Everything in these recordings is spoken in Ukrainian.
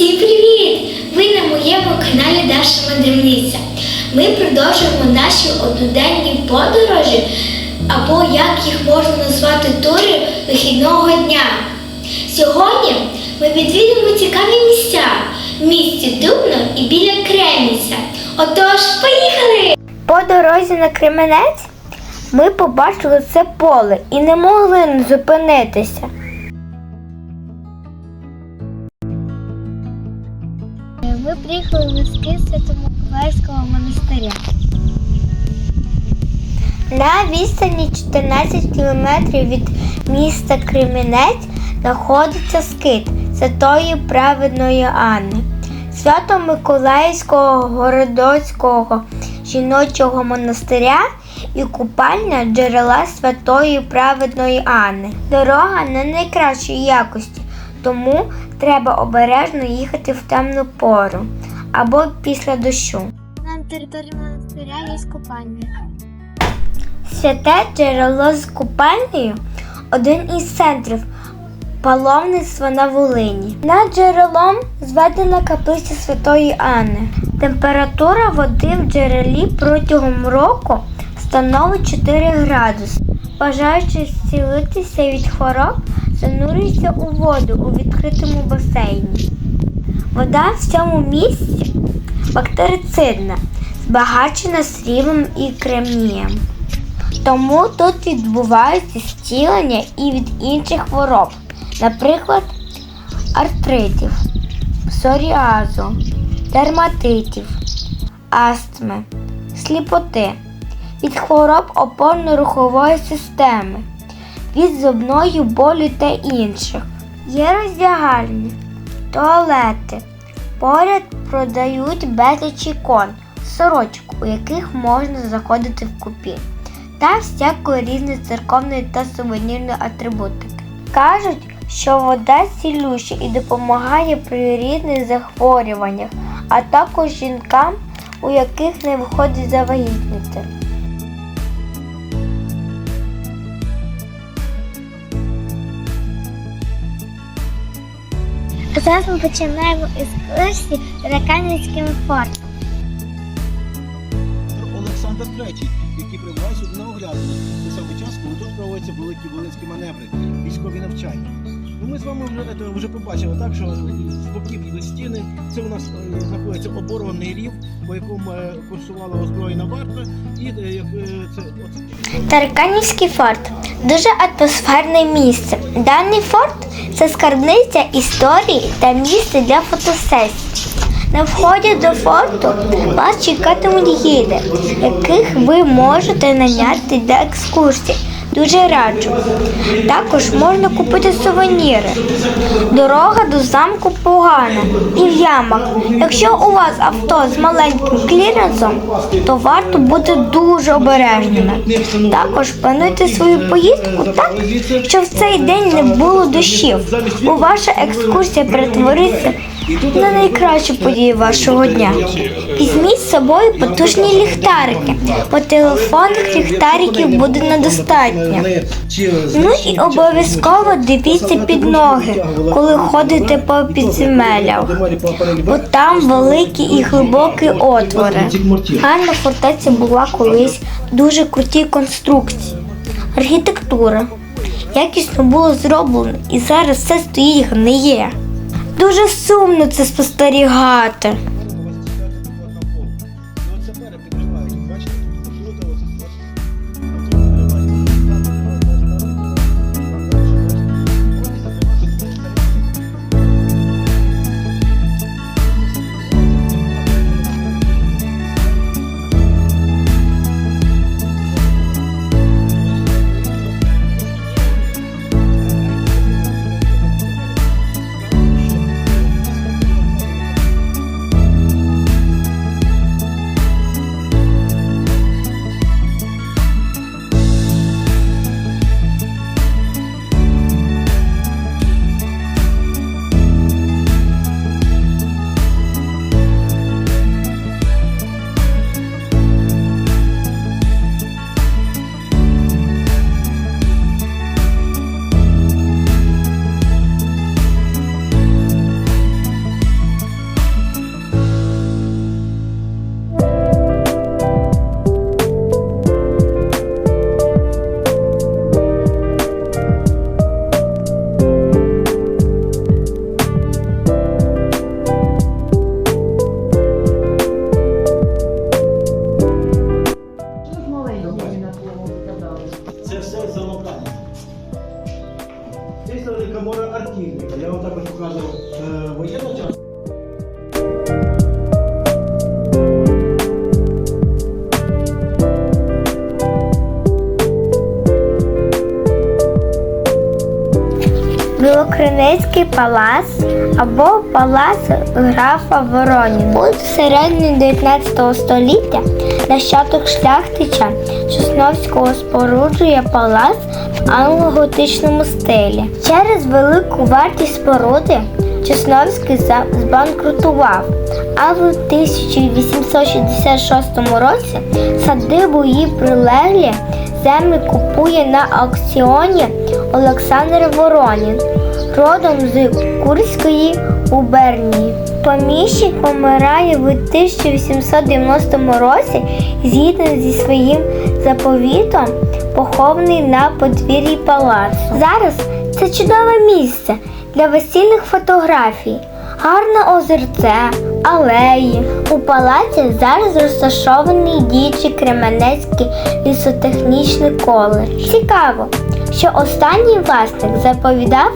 Всім привіт! Ви на моєму каналі Даша Мандрівниця. Ми продовжуємо наші одноденні подорожі, або як їх можна назвати тури вихідного дня. Сьогодні ми відвідуємо цікаві місця в місті Дубно і біля Кремінця. Отож, поїхали! По дорозі на Кременець ми побачили це поле і не могли не зупинитися. Приїхали міський Свято-Миколаївського монастиря. На відстані 14 кілометрів від міста Кремінець знаходиться скит Святої Праведної Анни, Свято-Миколаївського городоцького жіночого монастиря і купальня джерела Святої Праведної Анни. Дорога не найкращої якості, тому треба обережно їхати в темну пору або після дощу. На території монастиря є купальня. Святе джерело з купальнею один із центрів паломництва на Волині. Над джерелом зведена каплиця Святої Анни. Температура води в джерелі протягом року становить 4 градуси. Бажаючи зцілитися від хвороб, занурюється у воду у відкритому басейні. Вода в цьому місці бактерицидна, збагачена сріблом і кремнієм. Тому тут відбувається зцілення і від інших хвороб, наприклад, артритів, псоріазу, дерматитів, астми, сліпоти, від хвороб опорно-рухової системи, від зубної болі та інших. Є роздягальні, туалети. Поряд продають безліч ікон, сорочок, у яких можна заходити в купі, та всякої різної церковної та сувенірної атрибутики. Кажуть, що вода цілюща і допомагає при різних захворюваннях, а також жінкам, у яких не виходить завагітніти. Зараз ми починаємо екскурсії Раканівським фортом. Олександр III, який прибуває сюди на оглядання. Це саме час, коли тут проводяться великі волинські маневри, військові навчання. Ну, ми з вами вже, вже побачили, так, що з боків йдуть стіни. Це у нас е, знаходиться оборонний рів, по якому е, курсувала озброєна варта. І е, це, Тарканівський форт дуже атмосферне місце. Даний форт це скарбниця історії та місце для фотосесій. На вході до форту вас чекатимуть гіди, яких ви можете наняти для екскурсій. Дуже раджу. Також можна купити сувеніри. Дорога до замку погана і в ямах. Якщо у вас авто з маленьким кліренсом, то варто бути дуже обережними. Також плануйте свою поїздку так, щоб в цей день не було дощів, бо ваша екскурсія перетвориться на найкращу подію вашого дня. Візьміть з собою потужні ліхтарики, бо телефонних ліхтариків буде недостатньо. Вони чи Ну і обов'язково дивіться під ноги, коли ходите по підземеллях, бо там великі і глибокі отвори. Гарна фортеця була колись дуже круті конструкції, архітектура. Якісно було зроблено і зараз все стоїть гниє. Дуже сумно це спостерігати. Ось за локальність. З камора архівника. Я вам також показував е, воєнну частину. Білокринецький палац або палац графа Воронін. Був всередині 19 століття нащадок шляхтича Чесновського споруджує палац в англо-готичному стилі. Через велику вартість споруди Чесновський збанкрутував, а в 1866 році садибу її прилеглі землі купує на аукціоні Олександр Воронін, родом з Курської губернії. Поміщик помирає в 1890 році згідно зі своїм заповітом, похований на подвір'ї палацу. Зараз це чудове місце для весільних фотографій. Гарне озерце, алеї. У палаці зараз розташований діючий Кременецький лісотехнічний коледж. Цікаво, що останній власник заповідав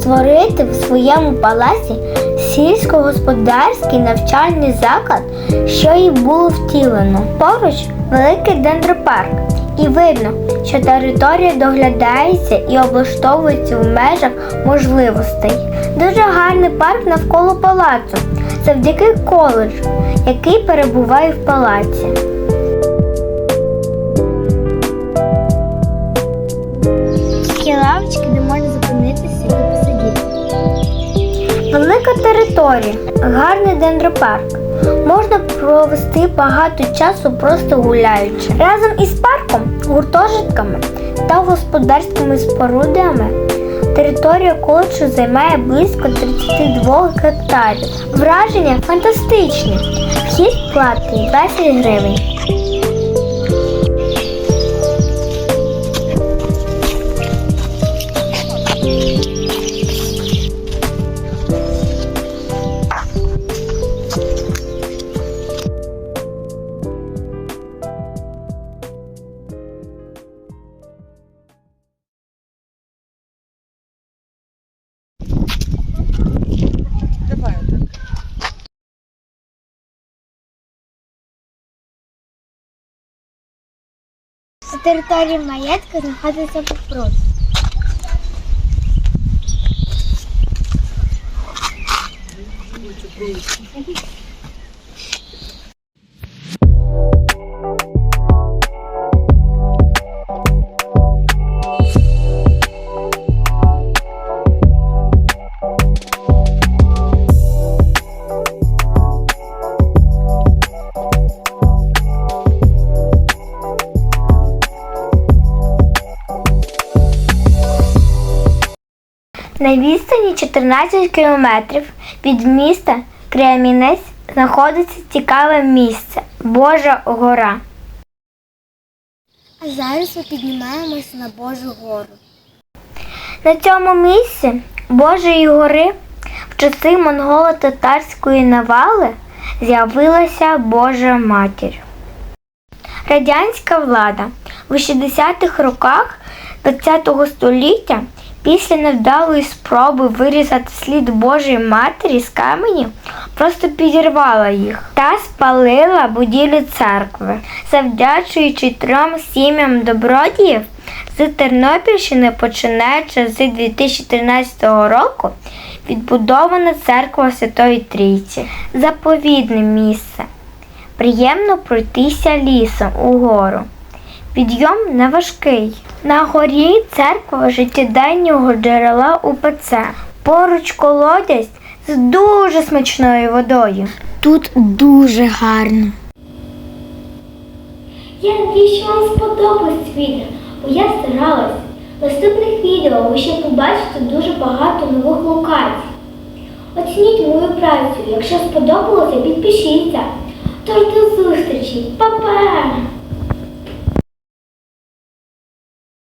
створити в своєму палаці сільськогосподарський навчальний заклад, що і було втілено. Поруч великий дендропарк. І видно, що територія доглядається і облаштовується в межах можливостей. Дуже гарний парк навколо палацу, завдяки коледжу, який перебуває в палаці. Лавочки, Велика територія, гарний дендропарк. Можна провести багато часу просто гуляючи. Разом із парком, гуртожитками та господарськими спорудами територія коледжу займає близько 32 гектарів. Враження фантастичні. Вхід платний 20 гривень. Території маєтка знаходиться попруд. На відстані 14 кілометрів від міста Кремінець знаходиться цікаве місце Божа гора. А зараз ми піднімаємося на Божу гору. На цьому місці Божої гори в часи монголо-татарської навали з'явилася Божа матір. Радянська влада в 60-х роках ХХ століття після невдалої спроби вирізати слід Божої Матері з каменів просто підірвала їх та спалила будівлю церкви, завдячуючи трьом сім'ям добродіїв з Тернопільщини, починаючи з 2013 року, відбудована церква Святої Трійці, заповідне місце. Приємно пройтися лісом угору. Підйом не важкий. На горі церква життєденнього джерела УПЦ. Поруч колодязь з дуже смачною водою. Тут дуже гарно. Я надію, що вам сподобалось відео, бо я старалась. В наступних відео ви ще побачите дуже багато нових локацій. Оцініть мою працю. Якщо сподобалося, підпишіться. Тож до зустрічі. Па-па!